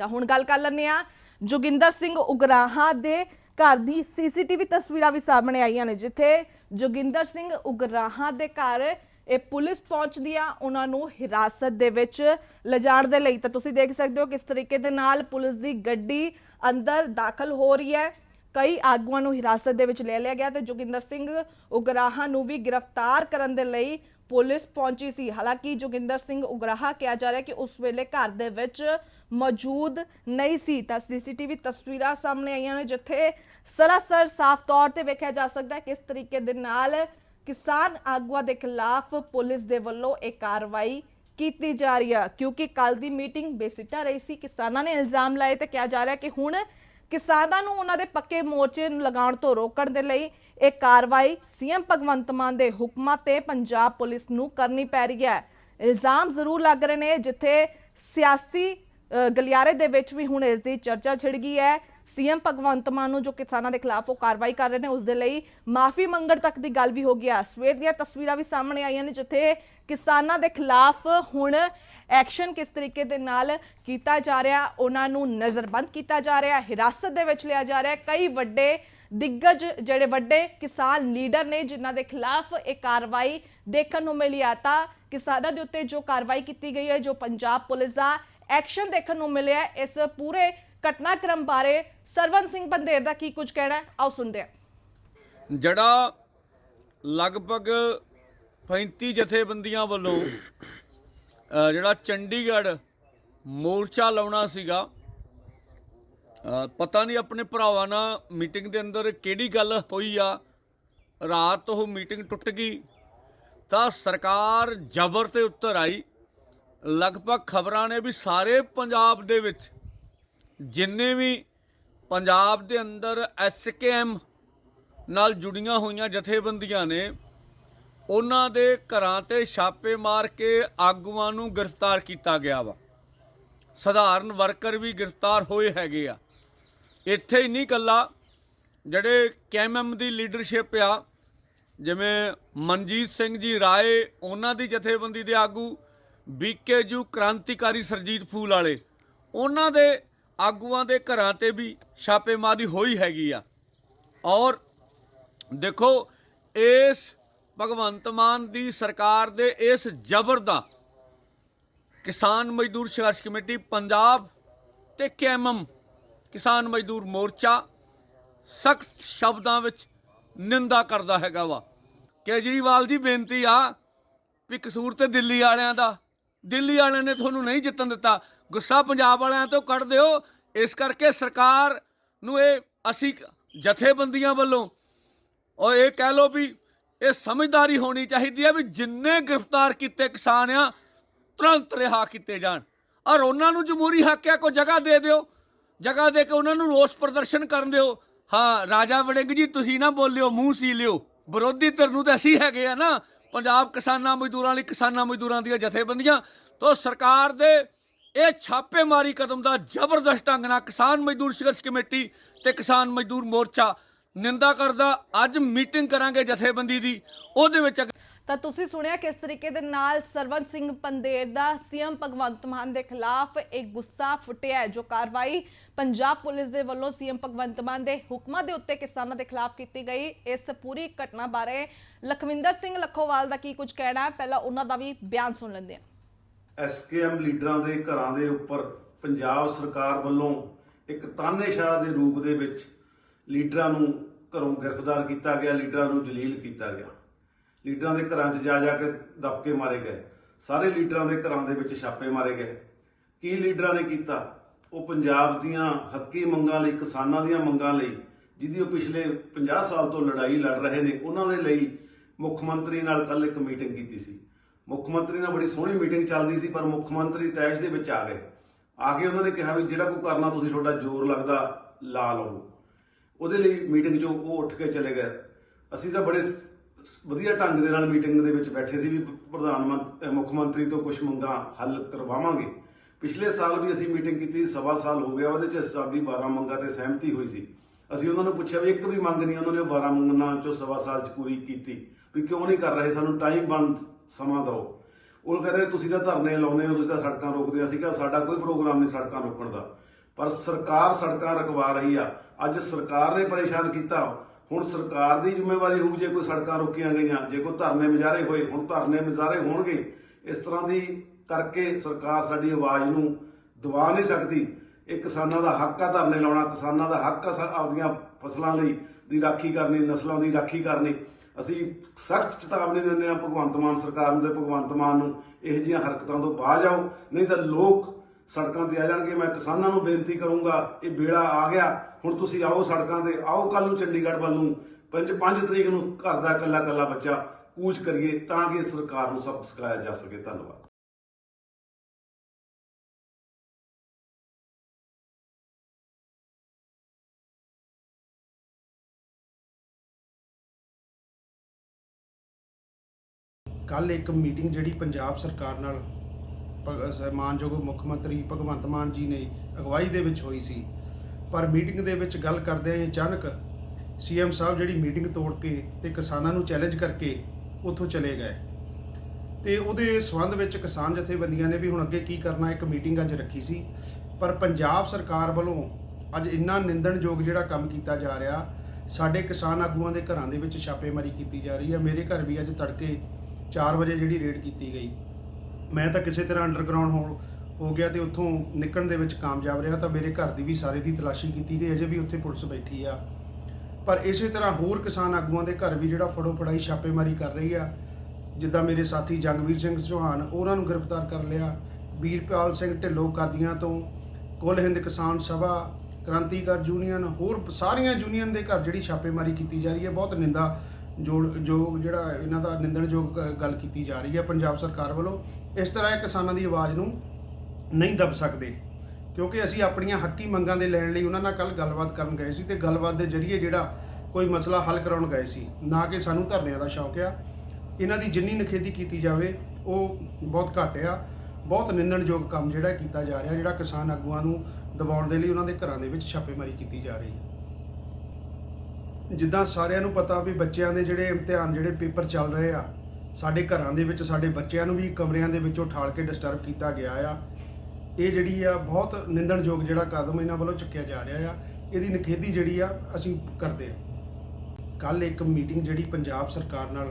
ਤਾਂ ਹੁਣ ਗੱਲ ਕਰ ਲੈਂਦੇ ਆ ਜੋਗਿੰਦਰ ਸਿੰਘ ਉਗਰਾਹਾਂ ਦੇ ਘਰ ਦੀ ਸੀਸੀਟੀਵੀ ਤਸਵੀਰਾਂ ਵੀ ਸਾਹਮਣੇ ਆਈਆਂ ਨੇ, ਜਿੱਥੇ ਜੋਗਿੰਦਰ ਸਿੰਘ ਉਗਰਾਹਾਂ ਦੇ ਘਰ ਇਹ ਪੁਲਿਸ ਪਹੁੰਚਦੀ ਆ, ਉਹਨਾਂ ਨੂੰ ਹਿਰਾਸਤ ਦੇ ਵਿੱਚ ਲਿਜਾਣ ਦੇ ਲਈ। ਤਾਂ ਤੁਸੀਂ ਦੇਖ ਸਕਦੇ ਹੋ ਕਿਸ ਤਰੀਕੇ ਦੇ ਨਾਲ ਪੁਲਿਸ ਦੀ ਗੱਡੀ ਅੰਦਰ ਦਾਖਲ ਹੋ ਰਹੀ ਹੈ। ਕਈ ਆਗੂਆਂ ਨੂੰ ਹਿਰਾਸਤ ਦੇ ਵਿੱਚ ਲੈ ਲਿਆ ਗਿਆ ਤੇ ਜੋਗਿੰਦਰ ਸਿੰਘ ਉਗਰਾਹਾਂ ਨੂੰ ਵੀ ਗ੍ਰਿਫਤਾਰ ਕਰਨ ਦੇ ਲਈ ਪੁਲਿਸ ਪਹੁੰਚੀ ਸੀ। ਹਾਲਾਂਕਿ ਜੋਗਿੰਦਰ ਸਿੰਘ ਉਗਰਾਹਾ ਕਿਹਾ ਜਾ ਰਿਹਾ ਕਿ ਉਸ ਵੇਲੇ ਘਰ ਦੇ ਵਿੱਚ ਮੌਜੂਦ ਨਹੀਂ ਸੀ। ਤਾਂ ਸੀਸੀਟੀਵੀ ਤਸਵੀਰਾਂ ਸਾਹਮਣੇ ਆਈਆਂ ਨੇ, ਜਿੱਥੇ ਸਰਾਸਰ ਸਾਫ਼ ਤੌਰ ਤੇ ਵੇਖਿਆ ਜਾ ਸਕਦਾ ਹੈ ਕਿਸ ਤਰੀਕੇ ਦੇ ਨਾਲ ਕਿਸਾਨ ਆਗੂਆਂ ਦੇ ਖਿਲਾਫ ਪੁਲਿਸ ਦੇ ਵੱਲੋਂ ਇਹ ਕਾਰਵਾਈ ਕੀਤੀ ਜਾ ਰਹੀ ਹੈ ਕਿਉਂਕਿ ਕੱਲ ਦੀ ਮੀਟਿੰਗ ਬੇਸਿੱਟਾ ਰਹੀ ਸੀ। ਕਿਸਾਨਾਂ ਨੇ ਇਲਜ਼ਾਮ ਲਾਏ ਤੇ ਕਿਹਾ ਜਾ ਰਿਹਾ ਕਿ ਹੁਣ ਕਿਸਾਨਾਂ ਨੂੰ ਉਹਨਾਂ ਦੇ ਪੱਕੇ ਮੋਰਚੇ ਨੂੰ ਲਗਾਉਣ ਤੋਂ ਰੋਕਣ ਦੇ ਲਈ ਇਹ ਕਾਰਵਾਈ ਸੀਐਮ ਭਗਵੰਤ ਮਾਨ ਦੇ ਹੁਕਮਾਂ ਤੇ ਪੰਜਾਬ ਪੁਲਿਸ ਨੂੰ ਕਰਨੀ ਪੈ ਰਹੀ ਹੈ। ਇਲਜ਼ਾਮ ਜ਼ਰੂਰ ਲੱਗ ਰਹੇ ਨੇ, ਜਿੱਥੇ ਸਿਆਸੀ ਗਲਿਆਰੇ ਦੇ ਵਿੱਚ ਵੀ ਹੁਣ ਇਸ ਦੀ ਚਰਚਾ ਛਿੜ ਗਈ ਹੈ। ਸੀਐਮ ਭਗਵੰਤ ਮਾਨ ਨੂੰ ਜੋ ਕਿਸਾਨਾਂ ਦੇ ਖਿਲਾਫ ਉਹ ਕਾਰਵਾਈ ਕਰ ਰਹੇ ਨੇ, ਉਸ ਦੇ ਲਈ ਮਾਫੀ ਮੰਗਣ ਤੱਕ ਦੀ ਗੱਲ ਵੀ ਹੋ ਗਈ ਹੈ ਸਵੇਰ ਦੀਆਂ ਤਸਵੀਰਾਂ ਵੀ ਸਾਹਮਣੇ ਆਈਆਂ ਨੇ, ਜਿੱਥੇ ਕਿਸਾਨਾਂ ਦੇ ਖਿਲਾਫ ਹੁਣ ਐਕਸ਼ਨ ਕਿਸ ਤਰੀਕੇ ਦੇ ਨਾਲ ਕੀਤਾ ਜਾ ਰਿਹਾ, ਉਹਨਾਂ ਨੂੰ ਨਜ਼ਰਬੰਦ ਕੀਤਾ ਜਾ ਰਿਹਾ, ਹਿਰਾਸਤ ਦੇ ਵਿੱਚ ਲਿਆ ਜਾ ਰਿਹਾ। ਕਈ ਵੱਡੇ ਦਿੱਗਜ, ਜਿਹੜੇ ਵੱਡੇ ਕਿਸਾਨ ਲੀਡਰ ਨੇ, ਜਿਨ੍ਹਾਂ ਦੇ ਖਿਲਾਫ ਇਹ ਕਾਰਵਾਈ ਦੇਖਣ ਨੂੰ ਮਿਲੀ ਆ। ਤਾਂ ਕਿਸਾਨਾਂ ਦੇ ਉੱਤੇ ਜੋ ਕਾਰਵਾਈ ਕੀਤੀ ਗਈ ਹੈ, ਜੋ ਪੰਜਾਬ ਪੁਲਿਸ ਦਾ ਐਕਸ਼ਨ ਦੇਖਣ ਨੂੰ ਮਿਲਿਆ ਇਸ ਪੂਰੇ ਘਟਨਾਕ੍ਰਮ ਬਾਰੇ ਸਰਵਨ ਸਿੰਘ ਬੰਦੇਰ ਦਾ ਕੀ ਕੁਝ ਕਹਿਣਾ ਹੈ? ਆਓ ਸੁਣਦੇ ਹਾਂ। ਜਿਹੜਾ ਲਗਭਗ 35 ਜਥੇਬੰਦੀਆਂ ਵੱਲੋਂ ਜਿਹੜਾ ਚੰਡੀਗੜ੍ਹ ਮੋਰਚਾ ਲਾਉਣਾ ਸੀਗਾ ਪਤਾ ਨਹੀਂ ਆਪਣੇ ਭਰਾਵਾਂ ਨਾਲ ਮੀਟਿੰਗ ਦੇ ਅੰਦਰ ਕਿਹੜੀ ਗੱਲ ਹੋਈ ਆ। ਰਾਤ ਉਹ ਮੀਟਿੰਗ ਟੁੱਟ ਗਈ ਤਾਂ ਸਰਕਾਰ ਜ਼ਬਰ ਤੇ ਉੱਤਰ ਆਈ ਲਗਭਗ ਖਬਰਾਂ ਨੇ ਵੀ ਸਾਰੇ ਪੰਜਾਬ ਦੇ ਵਿੱਚ ਜਿੰਨੇ ਵੀ ਪੰਜਾਬ ਦੇ ਅੰਦਰ ਐਸਕੇਐਮ ਨਾਲ ਜੁੜੀਆਂ ਹੋਈਆਂ ਜਥੇਬੰਦੀਆਂ ਨੇ, ਉਹਨਾਂ ਦੇ ਘਰਾਂ ਤੇ ਛਾਪੇ ਮਾਰ ਕੇ ਆਗੂਆਂ ਨੂੰ ਗ੍ਰਿਫਤਾਰ ਕੀਤਾ ਗਿਆ ਵਾ। ਸਧਾਰਨ ਵਰਕਰ ਵੀ ਗ੍ਰਿਫਤਾਰ ਹੋਏ ਹੈਗੇ ਆ। ਇੱਥੇ ਹੀ ਨਹੀਂ ਕੱਲਾ ਜਿਹੜੇ ਕੈਮਐਮ ਦੀ ਲੀਡਰਸ਼ਿਪ ਆ, ਜਿਵੇਂ ਮਨਜੀਤ ਸਿੰਘ ਜੀ ਰਾਏ, ਉਹਨਾਂ ਦੀ ਜਥੇਬੰਦੀ ਦੇ ਆਗੂ ਬੀਕੇਯੂ ਕ੍ਰਾਂਤੀਕਾਰੀ ਸਰਜੀਤ ਫੂਲ ਵਾਲੇ। ਉਹਨਾਂ ਦੇ ਆਗੂਆਂ ਦੇ ਘਰਾਂ ਤੇ ਵੀ ਛਾਪੇਮਾਰੀ ਹੋਈ ਹੈਗੀ ਆ। ਔਰ ਦੇਖੋ, ਇਸ ਭਗਵੰਤ ਮਾਨ ਦੀ ਸਰਕਾਰ ਦੇ ਇਸ ਜ਼ਬਰ ਦਾ ਕਿਸਾਨ ਮਜ਼ਦੂਰ ਸੰਘਰਸ਼ ਕਮੇਟੀ, ਪੰਜਾਬ ਤੇ ਕੈਮਮ ਕਿਸਾਨ ਮਜ਼ਦੂਰ ਮੋਰਚਾ ਸਖਤ ਸ਼ਬਦਾਂ ਵਿੱਚ ਨਿੰਦਾ ਕਰਦਾ ਹੈਗਾ ਵਾ। ਕੇਜਰੀਵਾਲ ਦੀ ਬੇਨਤੀ ਆ ਵੀ ਕਸੂਰ ਤੇ ਦਿੱਲੀ ਵਾਲਿਆਂ ਦਾ ਦਿੱਲੀ ਵਾਲਿਆਂ ਨੇ ਤੁਹਾਨੂੰ ਨਹੀਂ ਜਿੱਤਣ ਦਿੱਤਾ। ਗੁੱਸਾ ਪੰਜਾਬ ਵਾਲਿਆਂ ਤੋਂ ਕੱਢ ਦਿਓ। ਇਸ ਕਰਕੇ ਸਰਕਾਰ ਨੂੰ ਇਹ ਅਸੀਂ ਜਥੇਬੰਦੀਆਂ ਵੱਲੋਂ ਔਰ ਇਹ ਕਹਿ ਲਓ ਵੀ ਇਹ ਸਮਝਦਾਰੀ ਹੋਣੀ ਚਾਹੀਦੀ ਹੈ ਵੀ ਜਿੰਨੇ ਗ੍ਰਿਫਤਾਰ ਕੀਤੇ ਕਿਸਾਨ ਆ, ਤੁਰੰਤ ਰਿਹਾ ਕੀਤੇ ਜਾਣ। ਔਰ ਉਹਨਾਂ ਨੂੰ ਜਮਹੂਰੀ ਹੱਕ ਹੈ ਕੋਈ ਜਗ੍ਹਾ ਦੇ ਦਿਓ। ਜਗ੍ਹਾ ਦੇ ਕੇ ਉਹਨਾਂ ਨੂੰ ਰੋਸ ਪ੍ਰਦਰਸ਼ਨ ਕਰਨ ਦਿਓ। ਹਾਂ, ਰਾਜਾ ਵੜਿੰਗ ਜੀ, ਤੁਸੀਂ ਨਾ ਬੋਲਿਓ, ਮੂੰਹ ਸੀ ਲਿਓ। ਵਿਰੋਧੀ ਧਿਰ ਨੂੰ ਤਾਂ ਅਸੀਂ ਹੈਗੇ ਆ ਨਾ। ਪੰਜਾਬ ਕਿਸਾਨਾਂ ਮਜ਼ਦੂਰਾਂ ਲਈ ਕਿਸਾਨਾਂ ਮਜ਼ਦੂਰਾਂ ਦੀਆਂ ਜਥੇਬੰਦੀਆਂ, ਤੋਂ ਸਰਕਾਰ ਦੇ ਇਹ ਛਾਪੇਮਾਰੀ ਕਦਮ ਦਾ ਜ਼ਬਰਦਸਤ ਢੰਗ ਨਾਲ ਕਿਸਾਨ ਮਜ਼ਦੂਰ ਸੰਘਰਸ਼ ਕਮੇਟੀ ਤੇ ਕਿਸਾਨ ਮਜ਼ਦੂਰ ਮੋਰਚਾ ਨਿੰਦਾ ਕਰਦਾ। ਅੱਜ ਮੀਟਿੰਗ ਕਰਾਂਗੇ ਜਥੇਬੰਦੀ ਦੀ, ਉਹਦੇ ਵਿੱਚ ਤਾਂ ਤੁਸੀਂ ਸੁਣਿਆ ਕਿਸ ਤਰੀਕੇ ਦੇ ਨਾਲ ਸਰਵਨ ਸਿੰਘ ਪੰਦੇਰ ਦਾ ਸੀਐਮ ਭਗਵੰਤ ਮਾਨ ਦੇ ਖਿਲਾਫ ਇੱਕ ਗੁੱਸਾ ਫੁੱਟਿਆ ਹੈ, ਜੋ ਕਾਰਵਾਈ ਪੰਜਾਬ ਪੁਲਿਸ ਦੇ ਵੱਲੋਂ ਸੀਐਮ ਭਗਵੰਤ ਮਾਨ ਦੇ ਹੁਕਮਾਂ ਦੇ ਉੱਤੇ ਕਿਸਾਨਾਂ ਦੇ ਖਿਲਾਫ ਕੀਤੀ ਗਈ। ਇਸ ਪੂਰੀ ਘਟਨਾ ਬਾਰੇ ਲਖਵਿੰਦਰ ਸਿੰਘ ਲੱਖੋਵਾਲ ਦਾ ਕੀ ਕੁਝ ਕਹਿਣਾ ਹੈ? ਪਹਿਲਾਂ ਉਹਨਾਂ ਦਾ ਵੀ ਬਿਆਨ ਸੁਣ ਲੈਂਦੇ ਹਾਂ। ਐਸਕੇਐਮ ਲੀਡਰਾਂ ਦੇ ਘਰਾਂ ਦੇ ਉੱਪਰ ਪੰਜਾਬ ਸਰਕਾਰ ਵੱਲੋਂ ਇੱਕ ਤਾਨੇਸ਼ਾਹ ਦੇ ਰੂਪ ਦੇ ਵਿੱਚ ਲੀਡਰਾਂ ਨੂੰ ਘਰੋਂ ਗ੍ਰਿਫਤਾਰ ਕੀਤਾ ਗਿਆ, ਲੀਡਰਾਂ ਨੂੰ ਜਲੀਲ ਕੀਤਾ ਗਿਆ। ਲੀਡਰਾਂ ਦੇ ਘਰਾਂ 'ਚ ਜਾ ਜਾ ਕੇ ਦਬਕੇ ਮਾਰੇ ਗਏ। ਸਾਰੇ ਲੀਡਰਾਂ ਦੇ ਘਰਾਂ ਦੇ ਵਿੱਚ ਛਾਪੇ ਮਾਰੇ ਗਏ। ਕੀ ਲੀਡਰਾਂ ਨੇ ਕੀਤਾ? ਉਹ ਪੰਜਾਬ ਦੀਆਂ ਹੱਕੀ ਮੰਗਾਂ ਲਈ, ਕਿਸਾਨਾਂ ਦੀਆਂ ਮੰਗਾਂ ਲਈ, ਜਿਹਦੀ ਉਹ ਪਿਛਲੇ 50 ਸਾਲ ਤੋਂ ਲੜਾਈ ਲੜ ਰਹੇ ਨੇ, ਉਹਨਾਂ ਦੇ ਲਈ ਮੁੱਖ ਮੰਤਰੀ ਨਾਲ ਕੱਲ ਇੱਕ ਮੀਟਿੰਗ ਕੀਤੀ ਸੀ। ਮੁੱਖ ਮੰਤਰੀ ਨਾਲ ਬੜੀ ਸੋਹਣੀ ਮੀਟਿੰਗ ਚੱਲਦੀ ਸੀ, ਪਰ ਮੁੱਖ ਮੰਤਰੀ ਤੈਸ਼ ਦੇ ਵਿੱਚ ਆ ਗਏ। ਆ ਕੇ ਉਹਨਾਂ ਨੇ ਕਿਹਾ ਵੀ ਜਿਹੜਾ ਕੋਈ ਕਰਨਾ ਤੁਸੀਂ, ਤੁਹਾਡਾ ਜ਼ੋਰ ਲੱਗਦਾ, ਲਾ ਲਓ। ਉਹਦੇ ਲਈ ਮੀਟਿੰਗ 'ਚੋਂ ਉਹ ਉੱਠ ਕੇ ਚਲੇ ਗਏ। ਅਸੀਂ ਤਾਂ ਬੜੇ ਵਧੀਆ ਢੰਗ ਦੇ ਨਾਲ ਮੀਟਿੰਗ ਦੇ ਵਿੱਚ ਬੈਠੇ ਸੀ ਵੀ ਪ੍ਰਧਾਨ ਮੰਤਰੀ ਮੁੱਖ ਮੰਤਰੀ ਤੋਂ ਕੁਝ ਮੰਗਾਂ ਹੱਲ ਕਰਵਾਵਾਂਗੇ। ਪਿਛਲੇ ਸਾਲ ਵੀ ਅਸੀਂ ਮੀਟਿੰਗ ਕੀਤੀ, ਸਵਾ ਸਾਲ ਹੋ ਗਿਆ, ਉਹਦੇ 'ਚ ਸਾਡੀ 12 ਮੰਗਾਂ ਤੇ ਸਹਿਮਤੀ ਹੋਈ ਸੀ। ਅਸੀਂ ਉਹਨਾਂ ਨੂੰ ਪੁੱਛਿਆ ਵੀ ਇੱਕ ਵੀ ਮੰਗ ਨਹੀਂ ਉਹਨਾਂ ਨੇ ਉਹ 12 ਮੰਗਾਂ 'ਚੋਂ ਸਵਾ ਸਾਲ 'ਚ ਪੂਰੀ ਕੀਤੀ, ਵੀ ਕਿਉਂ ਨਹੀਂ ਕਰ ਰਹੇ, ਸਾਨੂੰ ਟਾਈਮ ਬਣ ਸਮਾਂ ਦਿਓ। ਉਹ ਕਹਿੰਦੇ, ਤੁਸੀਂ ਤਾਂ ਧਰਨੇ ਲਾਉਂਦੇ ਹੋ, ਤੁਸੀਂ ਤਾਂ ਸੜਕਾਂ ਰੋਕਦੇ ਹੋ। ਅਸੀਂ ਕਿਹਾ, ਸਾਡਾ ਕੋਈ ਪ੍ਰੋਗਰਾਮ ਨਹੀਂ ਸੜਕਾਂ ਰੋਕਣ ਦਾ। ਪਰ ਸਰਕਾਰ ਸੜਕਾਂ ਰਕਵਾ ਰਹੀ ਆ। ਅੱਜ ਸਰਕਾਰ ਨੇ ਪਰੇਸ਼ਾਨ ਕੀਤਾ। ਹੁਣ ਸਰਕਾਰ ਦੀ ਜ਼ਿੰਮੇਵਾਰੀ ਹੋਊ ਜੇ ਕੋਈ ਸੜਕਾਂ ਰੋਕੀਆਂ ਗਈਆਂ, ਜੇ ਕੋਈ ਧਰਨੇ ਮੁਜ਼ਾਹਰੇ ਹੋਏ, ਹੁਣ ਧਰਨੇ ਮੁਜ਼ਾਹਰੇ ਹੋਣਗੇ, ਇਸ ਤਰ੍ਹਾਂ ਦੀ ਕਰਕੇ ਸਰਕਾਰ ਸਾਡੀ ਆਵਾਜ਼ ਨੂੰ ਦਬਾ ਨਹੀਂ ਸਕਦੀ। ਇਹ ਕਿਸਾਨਾਂ ਦਾ ਹੱਕ ਆ ਧਰਨੇ ਲਾਉਣਾ, ਕਿਸਾਨਾਂ ਦਾ ਹੱਕ ਆ ਸਾ- ਆਪਦੀਆਂ ਫਸਲਾਂ ਲਈ ਦੀ ਰਾਖੀ ਕਰਨੀ, ਨਸਲਾਂ ਦੀ ਰਾਖੀ ਕਰਨੀ। ਅਸੀਂ ਸਖਤ ਚੇਤਾਵਨੀ ਦਿੰਦੇ ਹਾਂ ਭਗਵੰਤ ਮਾਨ ਸਰਕਾਰ ਨੂੰ ਤੇ ਭਗਵੰਤ ਮਾਨ ਨੂੰ ਇਹੋ ਜਿਹੀਆਂ ਹਰਕਤਾਂ ਤੋਂ ਬਾਜ ਜਾਓ, ਨਹੀਂ ਤਾਂ ਲੋਕ ਸੜਕਾਂ ਤੇ ਆ ਜਾਣਗੇ, ਮੈਂ ਕਿਸਾਨਾਂ ਨੂੰ ਬੇਨਤੀ ਕਰੂੰਗਾ, ਇਹ ਵੇਲਾ ਆ ਗਿਆ, ਹੁਣ ਤੁਸੀਂ ਆਓ ਸੜਕਾਂ ਤੇ, ਆਓ ਕੱਲ ਨੂੰ ਚੰਡੀਗੜ੍ਹ ਵੱਲ ਨੂੰ 5 5 ਤਰੀਕ ਨੂੰ ਘਰ ਦਾ ਇਕੱਲਾ ਇਕੱਲਾ ਬੱਚਾ ਕੂਚ ਕਰੀਏ ਤਾਂ ਕਿ ਸਰਕਾਰ ਨੂੰ ਸਬਕ ਸਿਖਾਇਆ ਜਾ ਸਕੇ। ਧੰਨਵਾਦ। ਕੱਲ ਇੱਕ ਮੀਟਿੰਗ ਜਿਹੜੀ ਪੰਜਾਬ ਸਰਕਾਰ ਨਾਲ ਮਾਨਯੋਗ ਮੁੱਖ ਮੰਤਰੀ ਭਗਵੰਤ ਮਾਨ ਜੀ ਨੇ ਅਗਵਾਈ ਦੇ ਵਿੱਚ ਹੋਈ ਸੀ। ਪਰ ਮੀਟਿੰਗ ਦੇ ਵਿੱਚ ਗੱਲ ਕਰਦੇ ਆ ਅਚਾਨਕ ਸੀਐਮ ਸਾਹਿਬ ਜਿਹੜੀ ਮੀਟਿੰਗ ਤੋੜ ਕੇ ਤੇ ਕਿਸਾਨਾਂ ਨੂੰ ਚੈਲੰਜ ਕਰਕੇ ਉੱਥੋਂ ਚਲੇ ਗਏ। ਤੇ ਉਹਦੇ ਸਬੰਧ ਵਿੱਚ ਕਿਸਾਨ ਜਥੇਬੰਦੀਆਂ ਨੇ ਵੀ ਹੁਣ ਅੱਗੇ ਕੀ ਕਰਨਾ, ਇੱਕ ਮੀਟਿੰਗ ਅੱਜ ਰੱਖੀ ਸੀ। ਪਰ ਪੰਜਾਬ ਸਰਕਾਰ ਵੱਲੋਂ ਅੱਜ ਇੰਨਾ ਨਿੰਦਣਯੋਗ ਜਿਹੜਾ ਕੰਮ ਕੀਤਾ ਜਾ ਰਿਹਾ, ਸਾਡੇ ਕਿਸਾਨ ਆਗੂਆਂ ਦੇ ਘਰਾਂ ਦੇ ਵਿੱਚ ਛਾਪੇਮਾਰੀ ਕੀਤੀ ਜਾ ਰਹੀ ਹੈ। ਮੇਰੇ ਘਰ ਵੀ ਅੱਜ ਤੜਕੇ 4 ਵਜੇ ਜਿਹੜੀ ਰੇਡ ਕੀਤੀ ਗਈ। ਮੈਂ ਤਾਂ ਕਿਸੇ ਤਰ੍ਹਾਂ ਅੰਡਰਗਰਾਉਂਡ ਹੋ ਹੋ ਗਿਆ ਤੇ ਉੱਥੋਂ ਨਿਕਲਣ ਦੇ ਵਿੱਚ ਕਾਮਯਾਬ ਰਿਹਾ ਤਾਂ ਮੇਰੇ ਘਰ ਦੀ ਵੀ ਸਾਰੇ ਦੀ ਤਲਾਸ਼ੀ ਕੀਤੀ ਗਈ, ਅਜੇ ਵੀ ਉੱਥੇ ਪੁਲਿਸ ਬੈਠੀ ਆ। ਪਰ ਇਸੇ ਤਰ੍ਹਾਂ ਹੋਰ ਕਿਸਾਨ ਆਗੂਆਂ ਦੇ ਘਰ ਵੀ ਜਿਹੜਾ ਫੜੋ ਫੜਾਈ, ਛਾਪੇਮਾਰੀ ਕਰ ਰਹੀ ਆ, ਜਿੱਦਾਂ ਮੇਰੇ ਸਾਥੀ ਜੰਗਵੀਰ ਸਿੰਘ ਚੌਹਾਨ, ਉਹਨਾਂ ਨੂੰ ਗ੍ਰਿਫਤਾਰ ਕਰ ਲਿਆ। ਵੀਰਪਾਲ ਸਿੰਘ ਢਿੱਲੋਂ ਕਾਦੀਆਂ ਤੋਂ, ਕੁੱਲ ਹਿੰਦ ਕਿਸਾਨ ਸਭਾ, ਕ੍ਰਾਂਤੀਕਾਰ ਯੂਨੀਅਨ, ਹੋਰ ਸਾਰੀਆਂ ਯੂਨੀਅਨ ਦੇ ਘਰ ਜਿਹੜੀ ਛਾਪੇਮਾਰੀ ਕੀਤੀ ਜਾ ਰਹੀ ਹੈ, ਬਹੁਤ ਨਿੰਦਾ ਜੋੜ ਜੋ ਜਿਹੜਾ ਇਹਨਾਂ ਦਾ ਨਿੰਦਣਯੋਗ ਗੱਲ ਕੀਤੀ ਜਾ ਰਹੀ ਹੈ ਪੰਜਾਬ ਸਰਕਾਰ ਵੱਲੋਂ, ਇਸ ਤਰ੍ਹਾਂ ਇਹ ਕਿਸਾਨਾਂ ਦੀ ਆਵਾਜ਼ ਨੂੰ ਨਹੀਂ ਦਬ ਸਕਦੇ। ਕਿਉਂਕਿ ਅਸੀਂ ਆਪਣੀਆਂ ਹੱਕੀ ਮੰਗਾਂ ਦੇ ਲੈਣ ਲਈ ਉਹਨਾਂ ਨਾਲ ਕੱਲ ਗੱਲਬਾਤ ਕਰਨ ਗਏ ਸੀ ਤੇ ਗੱਲਬਾਤ ਦੇ ਜ਼ਰੀਏ ਜਿਹੜਾ ਕੋਈ ਮਸਲਾ ਹੱਲ ਕਰਾਉਣ ਗਏ ਸੀ। ਨਾ ਕਿ ਸਾਨੂੰ ਧਰਨਿਆਂ ਦਾ ਸ਼ੌਕ ਆ। ਇਹਨਾਂ ਦੀ ਜਿੰਨੀ ਨਖੇਦੀ ਕੀਤੀ ਜਾਵੇ, ਉਹ ਬਹੁਤ ਘੱਟ ਆ। ਬਹੁਤ ਨਿੰਦਣਯੋਗ ਕੰਮ ਜਿਹੜਾ ਕੀਤਾ ਜਾ ਰਿਹਾ, ਜਿਹੜਾ ਕਿਸਾਨ ਆਗੂਆਂ ਨੂੰ ਦਬਾਉਣ ਦੇ ਲਈ ਉਹਨਾਂ ਦੇ ਘਰਾਂ ਦੇ ਵਿੱਚ ਛਾਪੇਮਾਰੀ ਕੀਤੀ ਜਾ ਰਹੀ ਹੈ। ਜਿੱਦਾਂ ਸਾਰਿਆਂ ਨੂੰ ਪਤਾ ਵੀ ਬੱਚਿਆਂ ਦੇ ਜਿਹੜੇ ਇਮਤਿਹਾਨ ਜਿਹੜੇ ਪੇਪਰ ਚੱਲ ਰਹੇ ਆ, ਸਾਡੇ ਘਰਾਂ ਦੇ ਵਿੱਚ, ਸਾਡੇ ਬੱਚਿਆਂ ਨੂੰ ਵੀ ਕਮਰਿਆਂ ਦੇ ਵਿੱਚੋਂ ਠਾਲ ਕੇ ਡਿਸਟਰਬ ਕੀਤਾ ਗਿਆ ਆ। ਇਹ ਜਿਹੜੀ ਆ, ਬਹੁਤ ਨਿੰਦਣਯੋਗ ਜਿਹੜਾ ਕਦਮ ਇਹਨਾਂ ਵੱਲੋਂ ਚੁੱਕਿਆ ਜਾ ਰਿਹਾ ਆ। ਇਹਦੀ ਨਿਖੇਧੀ ਜਿਹੜੀ ਆ, ਅਸੀਂ ਕਰਦੇ ਆ। ਕੱਲ ਇੱਕ ਮੀਟਿੰਗ ਜਿਹੜੀ ਪੰਜਾਬ ਸਰਕਾਰ ਨਾਲ